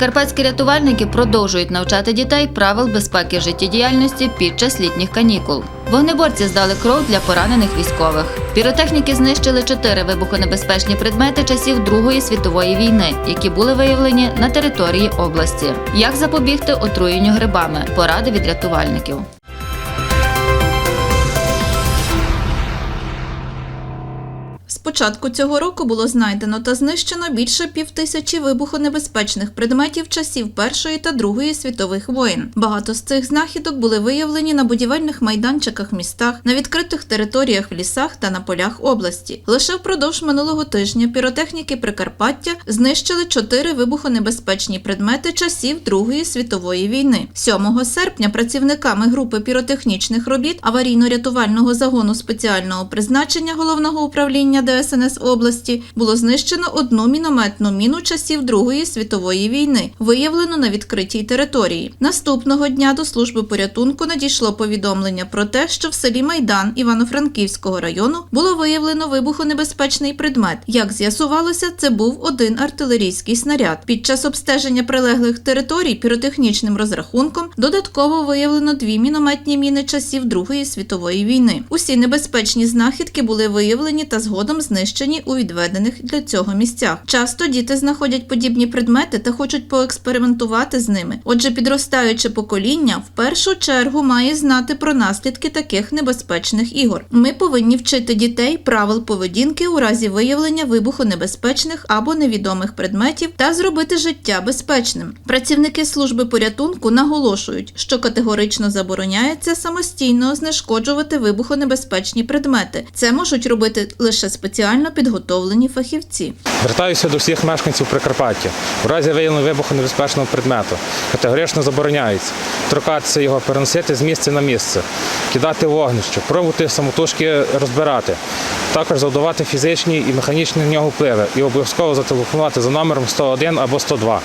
Прикарпатські рятувальники продовжують навчати дітей правил безпеки життєдіяльності під час літніх канікул. Вогнеборці здали кров для поранених військових. Піротехніки знищили чотири вибухонебезпечні предмети часів Другої світової війни, які були виявлені на території області. Як запобігти отруєнню грибами? Поради від рятувальників. Початку цього року було знайдено та знищено більше півтисячі вибухонебезпечних предметів часів Першої та Другої світових воєн. Багато з цих знахідок були виявлені на будівельних майданчиках містах, на відкритих територіях в лісах та на полях області. Лише впродовж минулого тижня піротехніки Прикарпаття знищили чотири вибухонебезпечні предмети часів Другої світової війни. 7 серпня працівниками групи піротехнічних робіт аварійно-рятувального загону спеціального призначення головного управління ДСНС області було знищено одну мінометну міну часів Другої світової війни, виявлену на відкритій території. Наступного дня до служби порятунку надійшло повідомлення про те, що в селі Майдан Івано-Франківського району було виявлено вибухонебезпечний предмет. Як з'ясувалося, це був один артилерійський снаряд. Під час обстеження прилеглих територій піротехнічним розрахунком додатково виявлено дві мінометні міни часів Другої світової війни. Усі небезпечні знахідки були виявлені та згодом знищені у відведених для цього місцях. Часто діти знаходять подібні предмети та хочуть поекспериментувати з ними. Отже, підростаюче покоління в першу чергу має знати про наслідки таких небезпечних ігор. Ми повинні вчити дітей правил поведінки у разі виявлення вибухонебезпечних або невідомих предметів та зробити життя безпечним. Працівники служби порятунку наголошують, що категорично забороняється самостійно знешкоджувати вибухонебезпечні предмети. Це можуть робити лише спеціально підготовлені фахівці. Звертаюся до всіх мешканців Прикарпаття. У разі виявлення вибухонебезпечного предмету категорично забороняється торкатися його, переносити з місця на місце, кидати вогнище, пробувати самотужки розбирати, також завдавати фізичні і механічні на нього впливи і обов'язково зателефонувати за номером 101 або 102.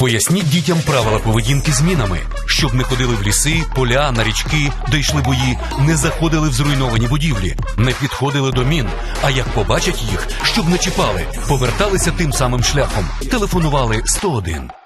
Поясніть дітям правила поведінки з мінами, щоб не ходили в ліси, поля, на річки, де йшли бої, не заходили в зруйновані будівлі, не підходили до мін. А як побачать їх, щоб не чіпали, поверталися тим самим шляхом, телефонували 101. –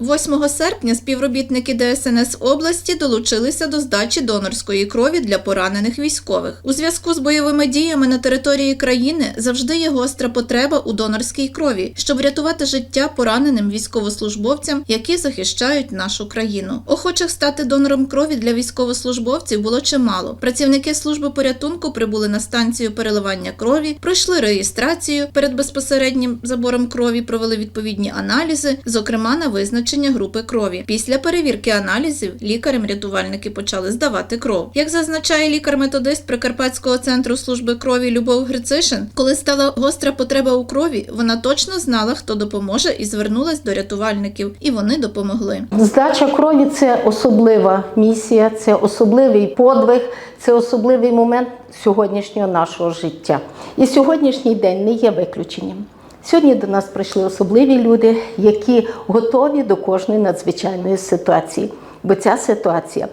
8 серпня співробітники ДСНС області долучилися до здачі донорської крові для поранених військових. У зв'язку з бойовими діями на території країни завжди є гостра потреба у донорській крові, щоб врятувати життя пораненим військовослужбовцям, які захищають нашу країну. Охочих стати донором крові для військовослужбовців було чимало. Працівники служби порятунку прибули на станцію переливання крові, пройшли реєстрацію перед безпосереднім забором крові, провели відповідні аналізи, зокрема на визначення групи крові. Після перевірки аналізів лікарям-рятувальники почали здавати кров. Як зазначає лікар-методист Прикарпатського центру служби крові Любов Грицишин, коли стала гостра потреба у крові, вона точно знала, хто допоможе, і звернулась до рятувальників, і вони допомогли. Здача крові це особлива місія, це особливий подвиг, це особливий момент сьогоднішнього нашого життя. І сьогоднішній день не є виключенням. Сьогодні до нас прийшли особливі люди, які готові до кожної надзвичайної ситуації, бо ця ситуація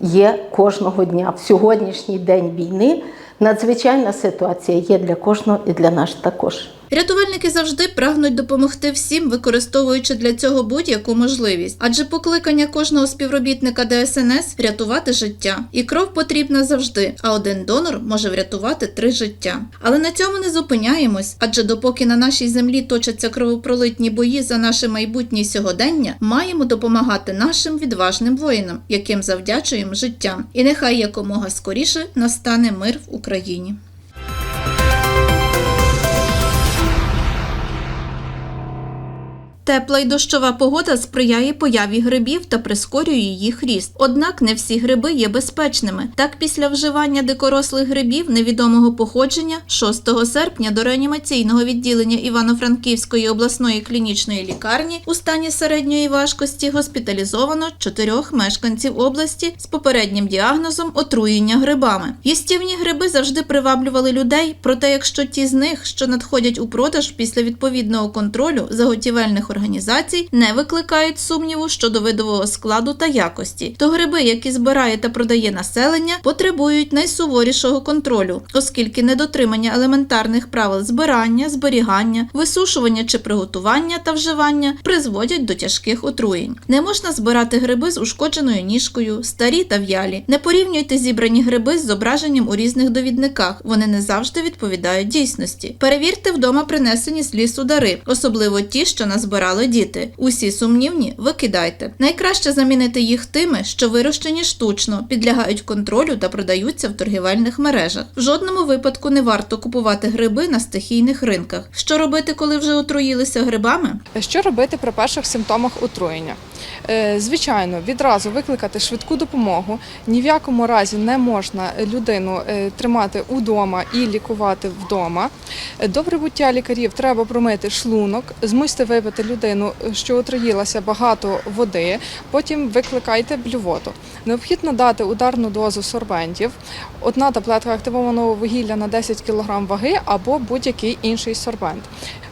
є кожного дня. В сьогоднішній день війни надзвичайна ситуація є для кожного і для нас також. Рятувальники завжди прагнуть допомогти всім, використовуючи для цього будь-яку можливість, адже покликання кожного співробітника ДСНС рятувати життя. І кров потрібна завжди, а один донор може врятувати три життя. Але на цьому не зупиняємось, адже допоки на нашій землі точаться кровопролитні бої за наше майбутнє сьогодення, маємо допомагати нашим відважним воїнам, яким завдячуємо життям. І нехай якомога скоріше настане мир в Україні. Тепла й дощова погода сприяє появі грибів та прискорює їх ріст. Однак не всі гриби є безпечними. Так, після вживання дикорослих грибів невідомого походження 6 серпня до реанімаційного відділення Івано-Франківської обласної клінічної лікарні у стані середньої важкості госпіталізовано чотирьох мешканців області з попереднім діагнозом отруєння грибами. Їстівні гриби завжди приваблювали людей, проте якщо ті з них, що надходять у продаж після відповідного контролю заготівельних організацій не викликають сумніву щодо видового складу та якості. То гриби, які збирає та продає населення, потребують найсуворішого контролю, оскільки недотримання елементарних правил збирання, зберігання, висушування чи приготування та вживання призводять до тяжких отруєнь. Не можна збирати гриби з ушкодженою ніжкою, старі та в'ялі. Не порівнюйте зібрані гриби з зображенням у різних довідниках. Вони не завжди відповідають дійсності. Перевірте вдома принесені з лісу дари, особливо ті, що назбирали діти. Усі сумнівні викидайте. Найкраще замінити їх тими, що вирощені штучно, підлягають контролю та продаються в торгівельних мережах. В жодному випадку не варто купувати гриби на стихійних ринках. Що робити, коли вже отруїлися грибами? Що робити при перших симптомах отруєння? Е, Звичайно, відразу викликати швидку допомогу. Ні в якому разі не можна людину е, тримати удома і лікувати вдома. Е, До прибуття лікарів треба промити шлунок, змусити випити людину, що отруїлася багато води. Потім викликайте блювоту. Необхідно дати ударну дозу сорбентів, одна таблетка активованого вугілля на 10 кг ваги або будь-який інший сорбент.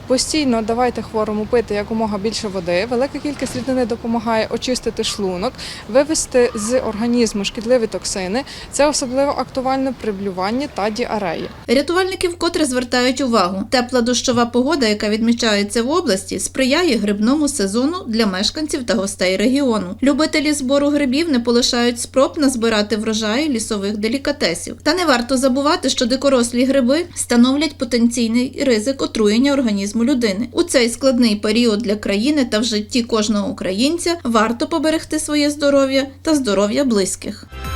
Постійно давайте хворому пити якомога більше води. Велика кількість рідини допомагає очистити шлунок, вивести з організму шкідливі токсини. Це особливо актуально при блюванні та діареї. Рятувальники вкотре звертають увагу. Тепла дощова погода, яка відмічається в області, сприяє грибному сезону для мешканців та гостей регіону. Любителі збору грибів не полишають спроб назбирати врожаї лісових делікатесів. Та не варто забувати, що дикорослі гриби становлять потенційний ризик отруєння організму людини. У цей складний період для країни та в житті кожного українця варто поберегти своє здоров'я та здоров'я близьких. –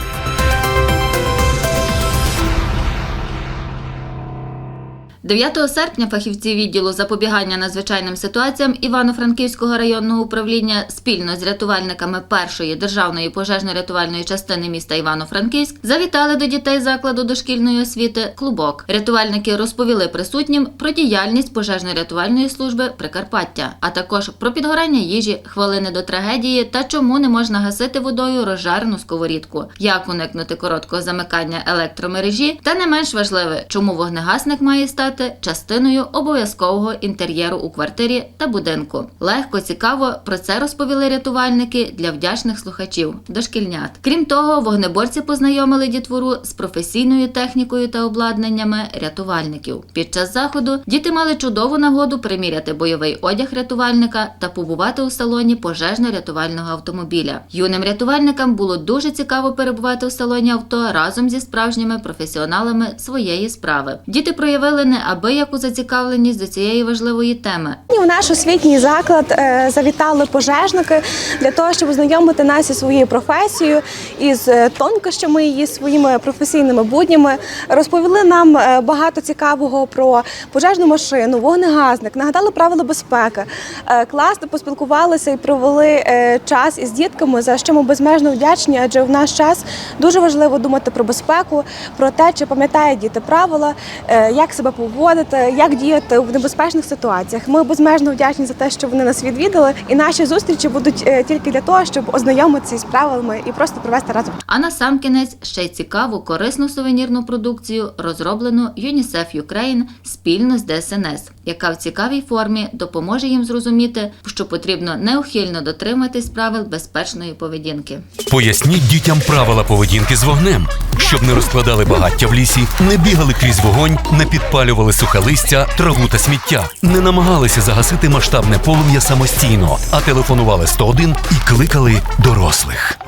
9 серпня фахівці відділу запобігання надзвичайним ситуаціям Івано-Франківського районного управління спільно з рятувальниками першої державної пожежно-рятувальної частини міста Івано-Франківськ завітали до дітей закладу дошкільної освіти клубок. Рятувальники розповіли присутнім про діяльність пожежно-рятувальної служби Прикарпаття, а також про підгорання їжі, хвилини до трагедії та чому не можна гасити водою розжарену сковорідку, як уникнути короткого замикання електромережі, та не менш важливе, чому вогнегасник має стати частиною обов'язкового інтер'єру у квартирі та будинку. Легко цікаво про це розповіли рятувальники для вдячних слухачів дошкільнят. Крім того, вогнеборці познайомили дітвору з професійною технікою та обладнаннями рятувальників. Під час заходу діти мали чудову нагоду приміряти бойовий одяг рятувальника та побувати у салоні пожежно-рятувального автомобіля. Юним рятувальникам було дуже цікаво перебувати у салоні авто разом зі справжніми професіоналами своєї справи. Діти проявили неабияку зацікавленість до цієї важливої теми. У наш освітній заклад е, завітали пожежники для того, щоб ознайомити нас із своєю професією, із е, тонкощами її своїми професійними буднями. Розповіли нам е, багато цікавого про пожежну машину, вогнегасник, нагадали правила безпеки. Класно поспілкувалися і провели час із дітками, за що ми безмежно вдячні, адже в наш час дуже важливо думати про безпеку, про те, чи пам'ятають діти правила, як себе поводити, як діяти в небезпечних ситуаціях. Ми безмежно вдячні за те, що вони нас відвідали, і наші зустрічі будуть е, тільки для того, щоб ознайомитися із правилами і просто провести разом. А на сам кінець ще й цікаву корисну сувенірну продукцію, розроблену UNICEF Ukraine спільно з ДСНС, яка в цікавій формі допоможе їм зрозуміти, що потрібно неухильно дотриматись правил безпечної поведінки. Поясніть дітям правила поведінки з вогнем, щоб не розкладали багаття в лісі, не бігали крізь вогонь, не підпалювали сухе листя, траву та сміття, не намагалися загасити масштабне полум'я самостійно, а телефонували 101 і кликали дорослих.